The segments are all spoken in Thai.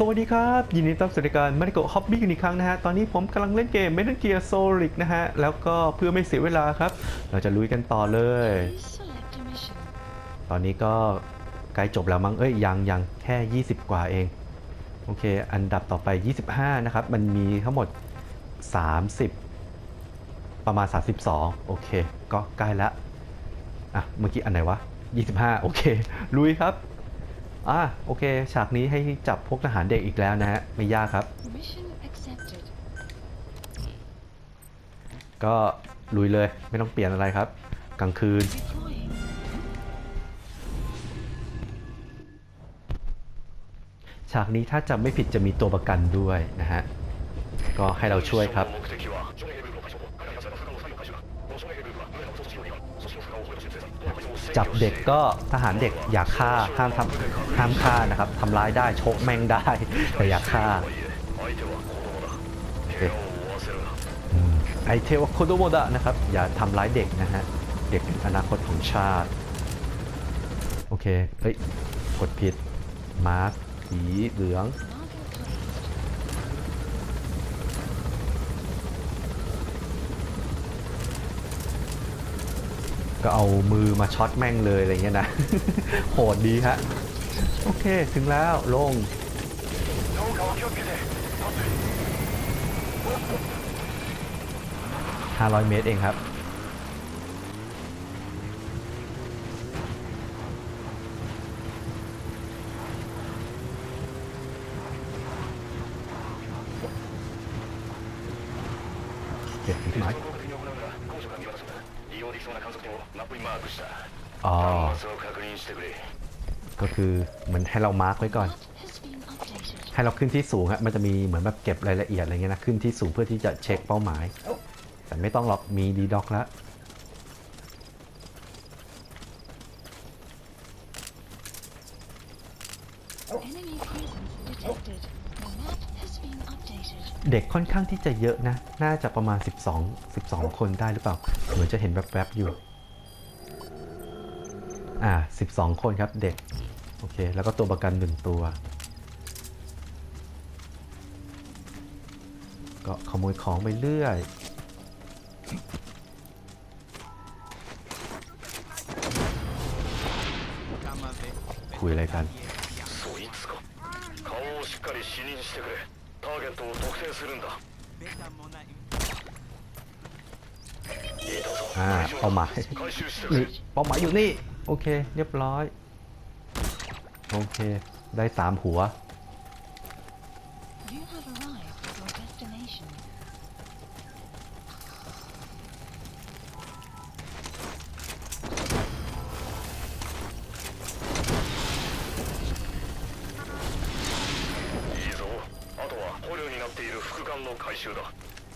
สวัสดีครับ ยินดีต้อนรับสู่รายการมาริโกฮอบบี้กันอีกครั้งนะฮะ ตอนนี้ผมกำลังเล่นเกม Metal Gear Solid นะฮะ แล้วก็เพื่อไม่เสียเวลาครับ เราจะลุยกันต่อเลย ตอนนี้ก็ใกล้จบแล้วมั้งเอ้ยยังยังแค่ 20 กว่าเอง โอเค อันดับต่อไป 25 นะครับ มันมีทั้งหมด 30 ประมาณ 32 โอเค ก็ใกล้ล้วอะเมื่อกี้อันไหนวะ 25 โอเค ลุยครับ อะโอเค ฉากนี้ให้จับพวกทหารเด็กอีกแล้วนะฮะ ไม่ยากครับ Mission accepted. ก็ลุยเลยไม่ต้องเปลี่ยนอะไรครับ กลางคืน Deploying. ฉากนี้ถ้าจำไม่ผิดจะมีตัวประกันด้วยนะฮะ ก็ให้เราช่วยครับ จับเด็กก็ทหารเด็กอย่าฆ่าห้ามทำห้ามฆ่านะครับทำร้ายได้ชกแม่งได้แต่อย่าฆ่าไอเทวโคโดโมดะนะครับ อย่าทำร้ายเด็กนะฮะ เด็กอนาคตของชาติ โอเค เฮ้ย กดผิด มาร์คสีเหลือง็เอามือมาช็อตแม่งเลยอะไรเงี้ยนะ โหดดีฮะ โอเคถึงแล้วลงห้าร้อยเมตรเองครับ くれก็คือเหมือนให้เรามาร์กไว้ก่อน Map has been updated. ให้เราขึ้นที่สูงฮะมันจะมีเหมือนแบบเก็บรายละเอียดอะไรเงี้ยนะ ขึ้นที่สูงเพื่อที่จะเช็คเป้าหมาย แต่ไม่ต้องหรอก มีดีด็อกแล้ว Enemy presence detected. The map has been updated. เด็กค่อนข้างที่จะเยอะนะ น่าจะประมาณ 12 12 คนได้หรือเปล่า เหมือนจะเห็นแวบๆอยู่ อ่า 12 คนครับเด็ก โอเค แล้วก็ตัวประกันหนึ่งตัว ก็ขโมยของไปเรื่อย คุยอะไรกัน そいつか顔をしっかり視認してくれターゲットを特定するんだいいだぞ อ่า เป้าหมาย 回収してく นี่ れ เป้าหมายอยู่นี่ โอเค เรียบร้อย โอเค ได้สามหัว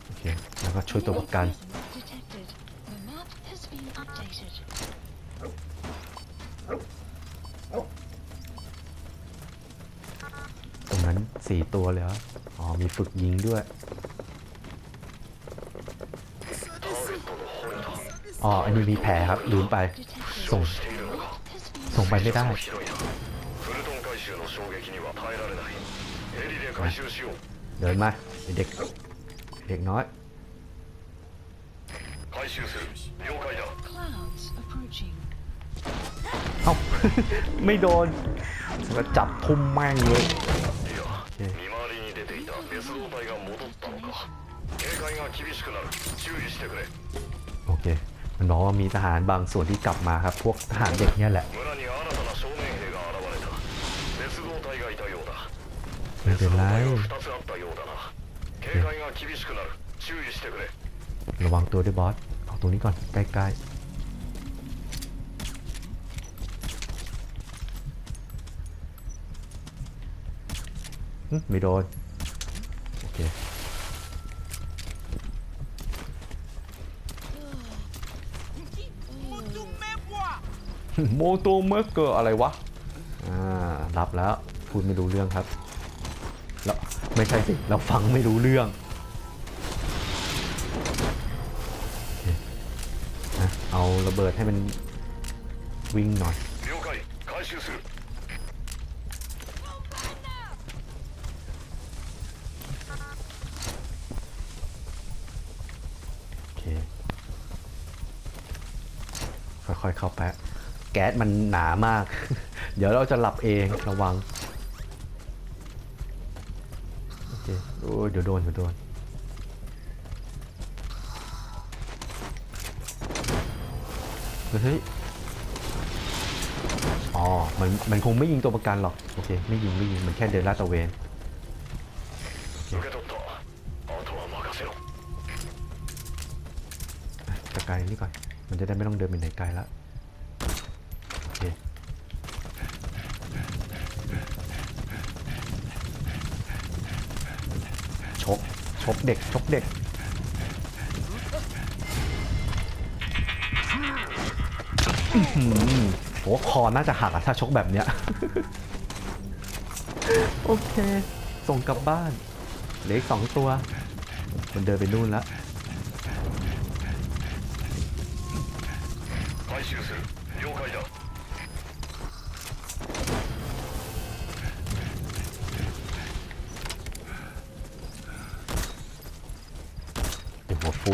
โอเค แล้วก็ช่วยตัวประกัน สี่ตัวเลยเหรออ๋อ มีฝึกยิงด้วย อ๋อ อันนี้มีแผลครับลืมไป ส่ง ส่งไปไม่ได้เดินมา เด็ก เด็กน้อยเอ้า ไม่โดนแล้วจับทุ่มแม่งเลย 見回りに出ていた別動隊が戻ったのか警戒が厳しくなる注意してくれ โอเค มันบอกว่ามีทหารบางส่วนที่กลับมาครับ พวกทหารเด็กเนี่ยแหละ 村に新たな少年兵が現れた別動隊がいたようだ ไม่เป็นไร が2つあったようだな警戒が厳しくなる注意してくれ ระวังตัวด้วยบอส เอาตรงนี้ก่อน ใกล้ๆ ไม่โดน โอเค โมโตเมกเกอร์อะไรวะ อ่า รับแล้วพูดไม่รู้เรื่องครับ แล้วไม่ใช่สิ เราฟังไม่รู้เรื่องเอาระเบิดให้มันวิ่งหน่อย ยเข้าแปะแก๊สมันหนามาก เดี๋ยวเราจะหลับเองระวังโอเคโอ้เดี๋ยวโดนเดี๋ยวโดนเฮ้ยอ๋อ มัน มันคงไม่ยิงตัวประกันหรอก โอเค ไม่ยิง ไม่ยิง มันแค่เดินลาดตระเวนจะไกลนี่ก่อน มันจะได้ไม่ต้องเดินไปไหนไกลละ ชกเด็ก ชกเด็ก อื้อหือโหคอน่าจะหักอะถ้าชกแบบเนี้ย โอเค ส่งกลับบ้าน เหลืออีกสองตัว มันเดินไปนู่นแล้ว 回収する了解だ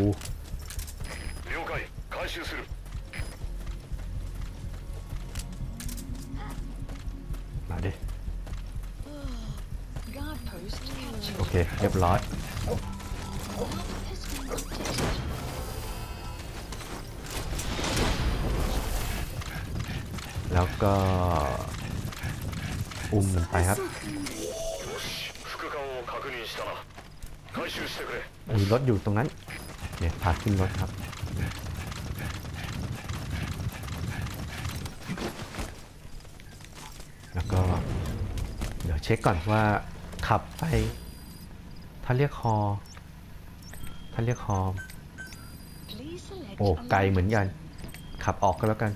ูมาดิโอเค เรียบร้อยแล้วก็อุ้มไปครับมีรถอยู่ตรงนั้น เนี่ยพาขึ้นรถครับ แล้วก็ เดี๋ยวเช็คก่อนว่าขับไป ถ้าเรียกฮอถ้าเรียกฮอ Please select โอ้ a ไกล line เหมือนกัน ขับออกก็แล้วกัน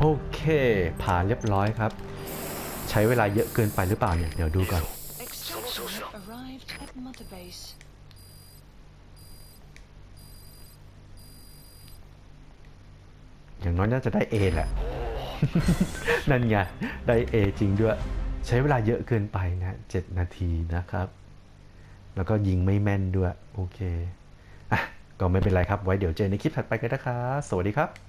โอเคผ่านเรียบร้อยครับ ใช้เวลาเยอะเกินไปหรือเปล่าเนี่ยเดี๋ยวดูก่อน อย่างน้อยน่าจะได้ A แหละ นั่นไง ได้ A จริงด้วย ใช้เวลาเยอะเกินไปนะเจ็ดนาทีนะครับ แล้วก็ยิงไม่แม่นด้วย โอเคอะก็ไม่เป็นไรครับ ไว้เดี๋ยวเจอในคลิปถัดไปกันนะครับ สวัสดีครับ